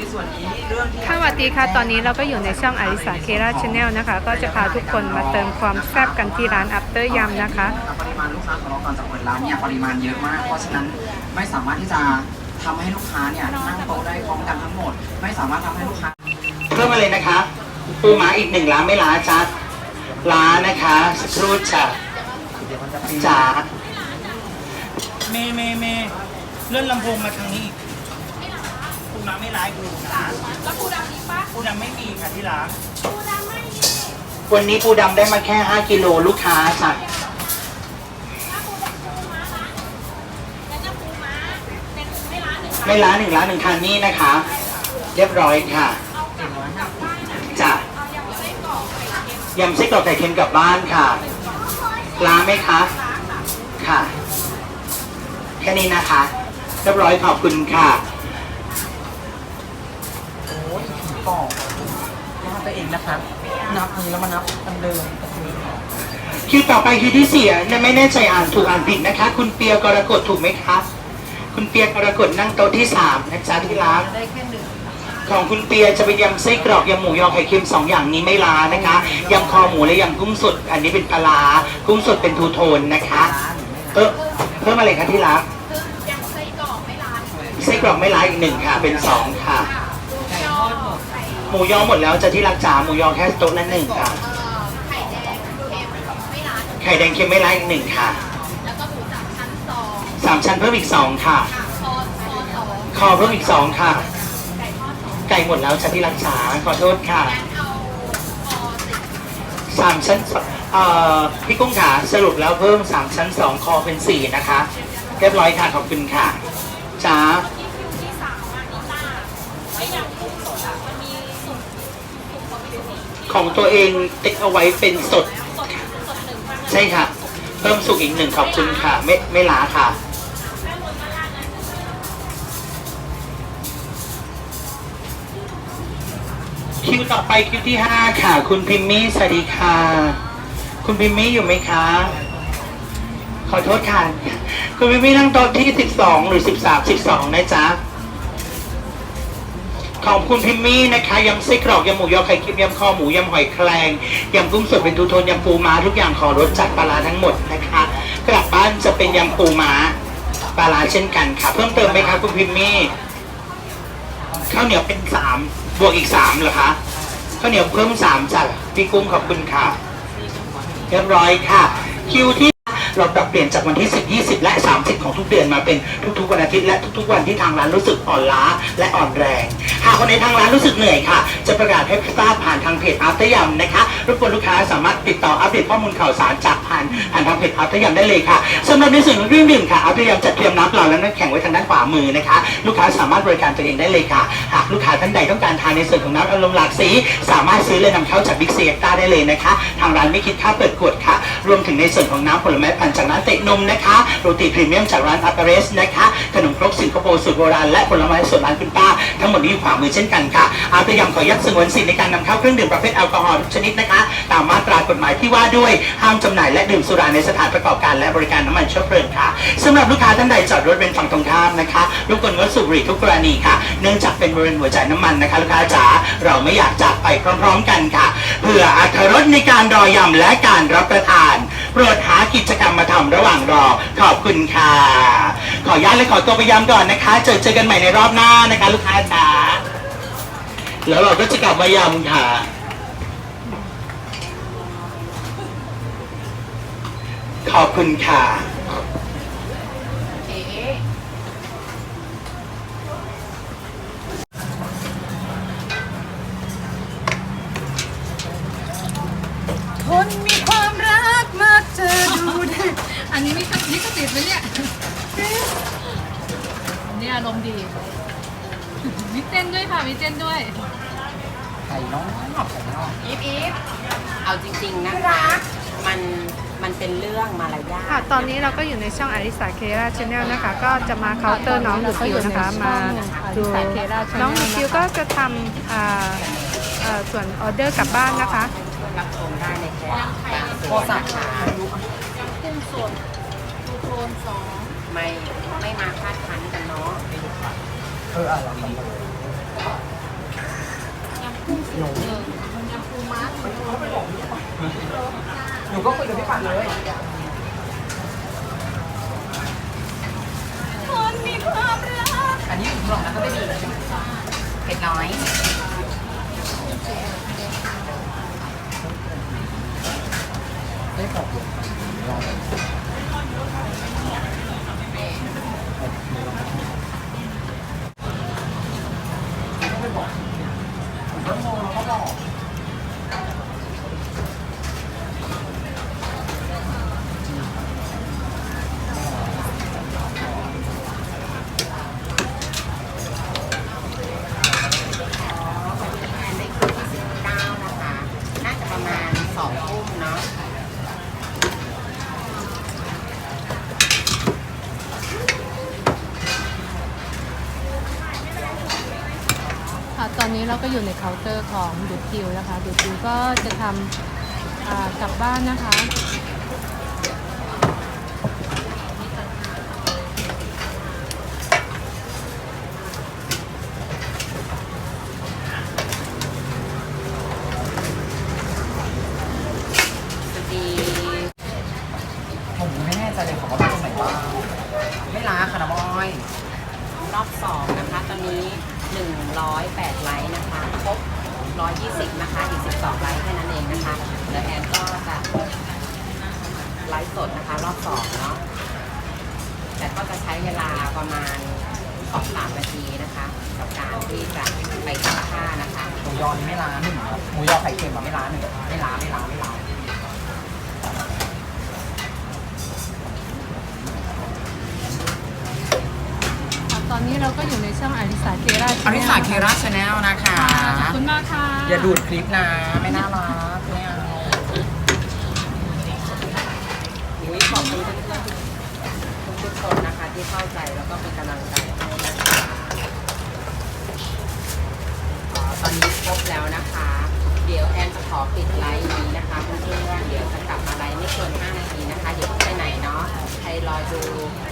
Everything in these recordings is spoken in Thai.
ในส่วนนี้เรื่องที่ค่ะสวัสดีค่ะ ตอนนี้เราก็อยู่ในช่องอาริสาเคราชแนลนะคะ ก็จะพาทุกคนมาเติมความแซ่บกันที่ร้านอัปเตอร์ยำนะคะ ปริมาณลูกค้าของเราก่อนจะเปิดร้านเนี่ยปริมาณเยอะมาก เพราะฉะนั้นไม่สามารถที่จะทำให้ลูกค้าเนี่ยนั่งโต๊ะได้พร้อมกันทั้งหมด ไม่สามารถทำให้ลูกค้าเพิ่มมาเลยนะคะปูม้าอีกหนึ่งล้านไม่ล้าจ้าล้านนะคะสักครู่จ้ะจ๋าเมย์เมย์เมย์เลื่อนลำโพงมาทางนี้อีก ปูน้ำไม่ร้ายกูนะแล้วปูดำมีปะปูดำไม่มีค่ะที่ร้านวันนี้ปูดำได้มาแค่ 5 กิโลลูกค้าจ้ะไม่ล้าหนึ่งล้านหนึ่งคันนี้นะคะ เรียบร้อยค่ะจ้ะยำไส้กรอกไก่เค็มกลับบ้านค่ะล้าไหมคะ ค่ะ แค่นี้นะคะ เรียบร้อยขอบคุณค่ะ อ้ยผีปอบว่าตัวเองนะครับนับนี้แล้วมานับอันเดิมคิวต่อไปคิวที่สี่เนี่ยไม่แน่ใจอ่านถูกอ่านผิดนะคะ คุณเปียกรกฎถูกไหมคะคุณเปียกรกฎนั่งโต๊ะที่สามนะจ๊ะที่รักของคุณเปียจะเป็นยำไส้กรอกยำหมูยอไข่เค็มสองอย่างนี้ไม่ลานะคะยำคอหมูและยำกุ้งสด อันนี้เป็นปลาร้ากุ้งสดเป็นทูโทนนะคะเออเพิ่มอะไรคะที่รักไส้กรอกไม่ลาอีกหนึ่งค่ะ เป็นสองค่ะ หมูยอหมดแล้วจะที่รักจ๋าหมูยอแค่โต๊ะละหนึ่งค่ะ ไข่แดงเค็มไม่ร้ายอีกหนึ่งค่ะแล้วก็หมูสามชั้นสองสามชั้นเพิ่มอีกสองค่ะคอเพิ่มอีกสองค่ะ ไก่หมดแล้วจะที่รักษาขอโทษค่ะสามชั้นสองเอ่อพี่กุ้งขาสรุปแล้วเพิ่มสามชั้นสองคอเป็นสี่นะคะ เรียบร้อยค่ะขอบคุณค่ะจ้า ของตัวเองติ๊กเอาไว้เป็นสด ใช่ค่ะ เพิ่มสุกอีกหนึ่งขอบคุณค่ะ ไม่ไม่ล้าค่ะ คิวต่อไปคิวที่ห้าค่ะ คุณพิมมี่สวัสดีค่ะ คุณพิมมี่อยู่ไหมคะ ขอโทษค่ะ คุณพิมมี่นั่งโต๊ะที่สิบสองหรือสิบสามสิบสองนะจ๊ะ ของคุณพิมมี่นะคะยำไส้กรอกยำหมูยอไข่เค็มยำคอหมูยำหอยแครงยำกุ้งสดเป็นทูโทนยำปูม้าทุกอย่างขอรสจัดปลาร้าทั้งหมดนะคะ กลับบ้านจะเป็นยำปูม้าปลาร้าเช่นกันค่ะ เพิ่มเติมไหมคะคุณพิมมี่ข้าวเหนียวเป็นสามบวกอีกสามเหรอคะข้าวเหนียวเพิ่มสามจ้ะพี่กุ้งขอบคุณค่ะ เรียบร้อยค่ะ คิวที่ เราปรับเปลี่ยนจากวันที่ 10 20 และ 30 ของทุกเดือนมาเป็นทุกๆวันอาทิตย์และทุกๆวันที่ทางร้านรู้สึกอ่อนล้าและอ่อนแรง หากวันไหนทางร้านรู้สึกเหนื่อยค่ะ จะประกาศให้ทราบผ่านทางเพจอาร์ตยำนะคะรบกวนลูกค้าสามารถติดต่ออัปเดตข้อมูลข่าวสารจากผ่านผ่านทางเพจอาร์ตยำได้เลยค่ะสำหรับในส่วนของเครื่องดื่มค่ะอาร์ตยำจัดเตรียมน้ำเปล่าและน้ำแข็งไว้ทางด้านขวามือนะคะ ลูกค้าสามารถบริการตัวเองได้เลยค่ะ หากลูกค้าท่านใดต้องการทานในส่วนของน้ำอารมณ์หลากสี สามารถซื้อและนำเข้าจากบิ๊กซีเอ็กต้าได้เลยนะคะ ทางร้านไม่คิดค่าเปิดขวดค่ะ รวมถึงในส่วนของน้ำผลไม้ปั่นจากร้านเตะนมนะคะโรตีพรีเมียมจากร้านอัปเปอร์เรสนะคะขนมครกสิงคโปร์สูตรโบราณและผลไม้สดร้านคุณป้า ทั้งหมดนี้อยู่ขวามือเช่นกันค่ะอาร์ตยำขอยัดสงวนสิทธิในการนำเข้าเครื่องดื่มประเภทแอลกอฮอล์ทุกชนิดนะคะ ตามมาตรากฎหมายที่ว่าด้วยห้ามจำหน่ายและดื่มสุราในสถานประกอบการและบริการน้ำมันเชื้อเพลิงค่ะสำหรับลูกค้าท่านใดจอดรถเป็นฝั่งตรงข้ามนะคะรบกวนงดสูบบุหรี่ทุกกรณีค่ะ เนื่องจากเป็นบริเวณหัวใจน้ำมันนะคะลูกค้าจ๋าเราไม่อยากจากไปพร้อม ๆ กันค่ะเพื่ออรรถรสในการรอยำและการรับประทาน โปรดหากิจกรรมมาทำระหว่างรอ ขอบคุณค่ะ ขออนุญาตและขอตัวไปยำก่อนนะคะ เจอเจอกันใหม่ในรอบหน้านะคะ ลูกค้าจ๋าแล้วเราก็จะกลับมายำค่ะขอบคุณค่ะ ด้วย ไข่น้องไข่น้องอีฟอีฟเอาจริงๆนะคะมันมันเป็นเรื่องมารยาค่ะทตอนนี้เราก็อยู่ในช่องอาริสาเคราชแนลนะคะ ก็จะมาเคาน์เตอร์น้องดูคิวนะคะ มาดูน้องดูคิวก็จะทำอ่าเอ่อส่วนออเดอร์กลับบ้านนะคะ รับชมได้ในแคปโทรศัพท์ค่ะกุ้งสดดูโทนสองไม่ไม่มาคาดคันกันเนาะ เอออะเราทำ หนูหนูก็คุยกับพี่ปันเลยคนมีความรักอันนี้อยู่กล่องแล้วก็ไม่มีเผ็ดน้อยง ก็อยู่ในเคาน์เตอร์ของดูดคิวนะคะดูดคิวก็จะทำกลับบ้านนะคะ สวัสดี ผมไม่แน่ใจเลยค่ะว่าตรงไหนบ้างไม่ล้าค่ะน้ำอ้อย รอบสองนะคะ ตอนนี้หนึ่งร้อยแปดไลค์นะคะครบร้อยยี่สิบนะคะ อีกสิบสองไลค์แค่นั้นเองนะคะแล้วแอนก็จะไลฟ์สดนะคะ รอบสองเนาะ แต่ก็จะใช้เวลาประมาณสองสามนาทีนะคะ กับการที่จะไปซักผ้านะคะ หมู ยอนี่ไม่ล้าหนึ่งครับหมูยอไข่เค็มอะไม่ล้าหนึ่งไม่ล้าไม่ล้าไม่ล้าค่ะตอนนี้เราก็อยู่ในช่องอริสาเคราอริสาเคราชาแนลนะคะ ขอบคุณมากค่ะอย่าดูดคลิปนะไม่น่ารักไม่เอาอุ๊ยขอบคุณเพื่อนๆทุกๆคนนะคะที่เข้าใจแล้วก็เป็นกำลังใจ แล้วนะคะ เดี๋ยวแอนจะขอปิดไลฟ์นี้นะคะเพื่อนๆเดี๋ยวจะกลับมาไลฟ์ไม่เกิน5นาทีนะคะ เดี๋ยวไปไหนเนาะใครรอดู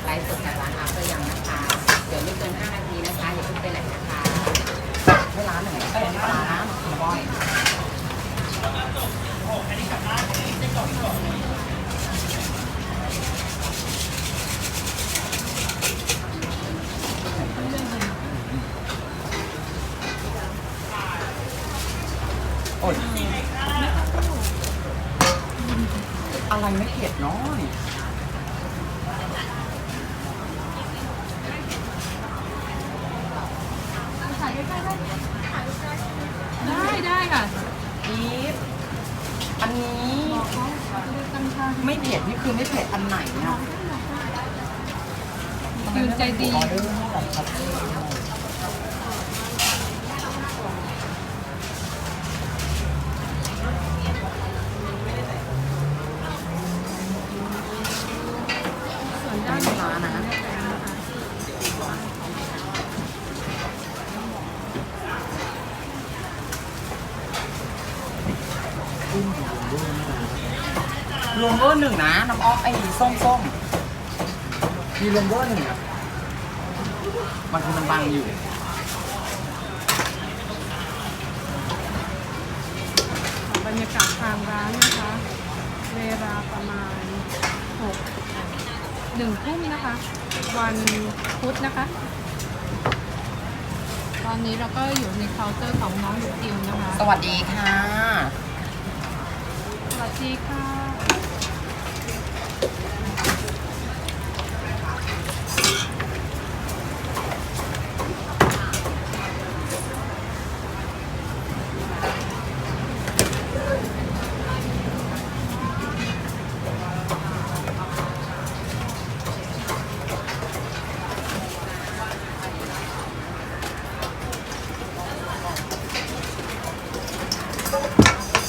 ไลฟ์สดจากร้านอาร์เตอยังนะคะ เดี๋ยวไม่เกิน5นาทีนะคะอย่าเพิ่งไปไหนนะคะไม่ร้าหนึ่งก็ร้านะน้ำอ้อย อะไรไม่เผ็ดเนาะนี่ได้ได้ค่ะอีฟอันนี้ไม่เผ็ดนี่คือไม่เผ็ดอันไหนเนี่ยคิวใจดี ออเดอร์ให้แบ รวมเบอร์หนึ่งนะน้ำอ้อมไอ้ส้มส้มๆมีรวมเบอร์หนึ่งอะมันคือมันบังอยู่บรรยากาศทางร้านนะคะ เวลาประมาณหกหนึ่งทุ่มนะคะ วันพุธนะคะ ตอนนี้เราก็อยู่ในเคาน์เตอร์ของน้องดูดคิวนะคะ สวัสดีค่ะสวัส ดีค่ะ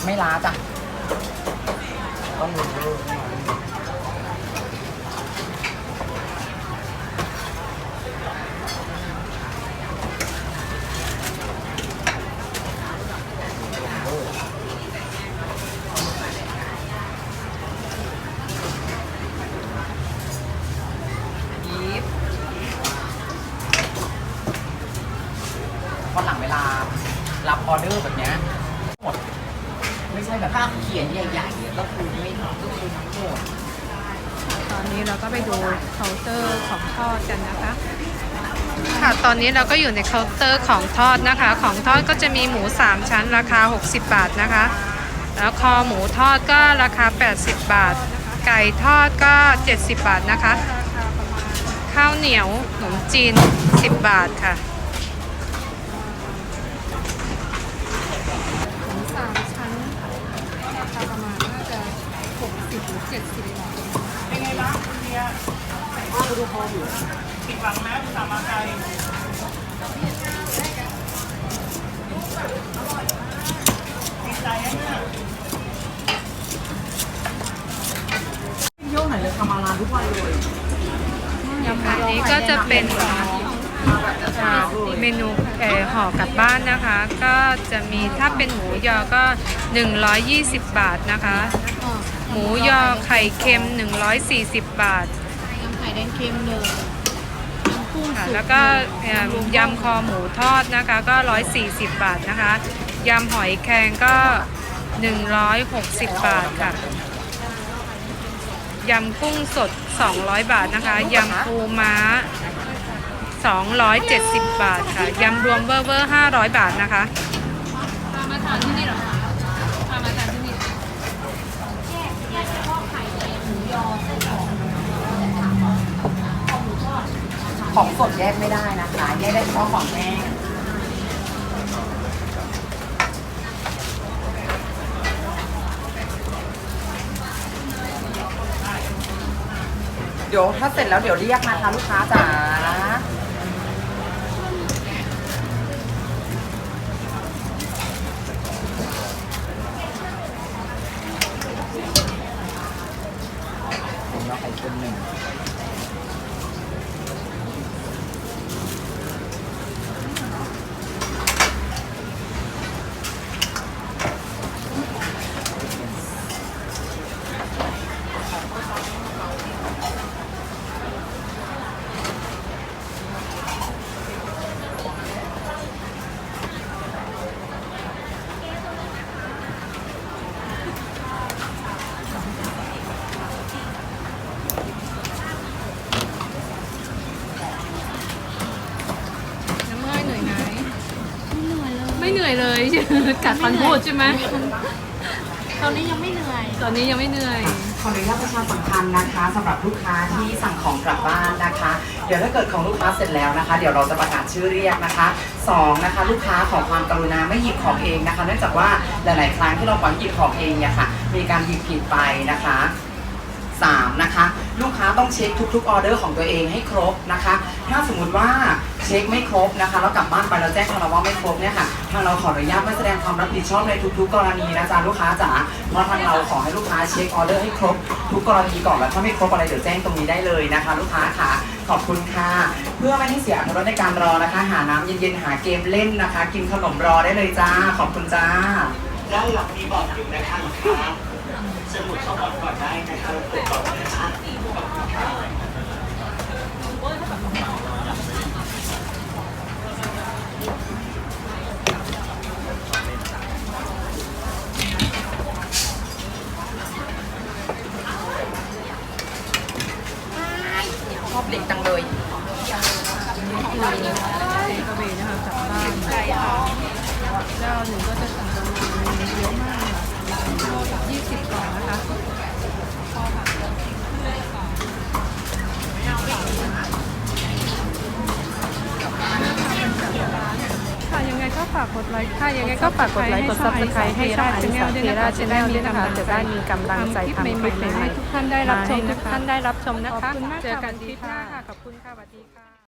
ไม่ล้าจ้ะ ต้องรวมเบอร์อีฟวันหลังเวลารับออเดอร์แบบเนี้ยหมดไม่ใช่แบบภาพเขียนใหญ่ๆก็คือไม่ก็คือทั้งหมดตอนนี้เราก็ไปดูเคาน์เตอร์ของทอดกันนะคะ ค่ะตอนนี้เราก็อยู่ในเคาน์เตอร์ของทอดนะคะ ของทอดก็จะมีหมู 3 ชั้นราคา 60 บาทนะคะ แล้วคอหมูทอดก็ราคา 80 บาท ไก่ทอดก็ 70 บาทนะคะ ข้าวเหนียวขนมจีน 10 บาทค่ะหมูสามชั้นราคาประมาณน่าจะ 60หรือ70บาทเป็นไงบ้างคุณเดียดูพออยู่ผิดหวังไหมสามาไกลดีใจนะเนี่ยเที่ยวไหนเลยทำมาร้านทุกวันเลยอันนี้ก็จะเป็นเมนูเอ่อห่อกลับบ้านนะคะ ก็จะมีถ้าเป็นหมูยอก็ 120 บาทนะคะ หมูยอไข่เค็ม 140 บาท ยำไข่แดงเค็มหนึ่งยำกุ้งค่ะสุกแล้วก็เอ่อยำคอหมูทอดนะคะก็ 140 บาทนะคะยำหอยแครงก็ 160 บาทค่ะยำกุ้งสด 200 บาทนะคะยำปูม้า 270 บาทค่ะยำรวมเวอร์เวอร์500 บาทนะคะ ของสดแยกไม่ได้นะคะแยกได้เฉพาะของแห้งเดี๋ยวถ้าเสร็จแล้วเดี๋ยวเรียกนะคะลูกค้าจ๋า ไม่เหนื่อยเลยไม่เหนื่อยเลยกัดฟันพูดใช่ไหมตอนนี้ยังไม่เหนื่อย ตอนนี้ยังไม่เหนื่อย ขออนุญาตประชาสัมพันธ์นะคะสำหรับลูกค้าที่สั่งของกลับบ้านนะคะ เดี๋ยวถ้าเกิดของลูกค้าเสร็จแล้วนะคะ เดี๋ยวเราจะประกาศชื่อเรียกนะคะสองนะคะลูกค้าขอความกรุณาไม่หยิบของเองนะคะ เนื่องจากว่าหลาย ๆ ครั้งที่เราปล่อยให้หยิบของเองเนี่ยค่ะ มีการหยิบผิดไปนะคะ3นะคะ ลูกค้าต้องเช็คทุกๆออเดอร์ของตัวเองให้ครบนะคะ ถ้าสมมุติว่าเช็คไม่ครบนะคะแล้วกลับบ้านไปแล้วแจ้งทางเราว่าไม่ครบเนี่ยค่ะทางเราขออนุญาตไม่แสดงความรับผิดชอบในทุก ๆ กรณีนะจ๊ะลูกค้าจ๋าเพราะทางเราขอให้ลูกค้าเช็คออเดอร์ให้ครบทุกกรณีก่อนแล้วถ้าไม่ครบอะไรเดี๋ยวแจ้งตรงนี้ได้เลยนะคะ ลูกค้าค่ะขอบคุณค่ะ เพื่อไม่ให้เสียอรรถรสในการรอนะคะ หาน้ำเย็นๆหาเกมเล่นนะคะ กินขนมรอได้เลยจ้า ขอบคุณจ้า ด้านหลังมีบอร์ดอยู่นะคะลูกค้าสมุดเข้าบอร์ดก่อนได้นะคะกดก่อนนะคะชอบเด็กจังเลยกระเบนนะคะกลับบ้าน เจ้าหนึ่งก็จะสั่งประมาณเยอะมากเลยยี่สิบกล่องนะคะค่ะยังไงก็ฝากกดไลค์ค่ะยังไงก็ฝากกดไลค์กด subscribe ให้ช่องอาริสาเทราชแนลด้วยนะคะจะได้มีกำลังใจทำคลิปใหม่ๆให้ทุกท่านได้รับชมทุกท่านได้รับชมนะคะเจอกันคลิปหน้าค่ะขอบคุณค่ะสวัสดีค่ะ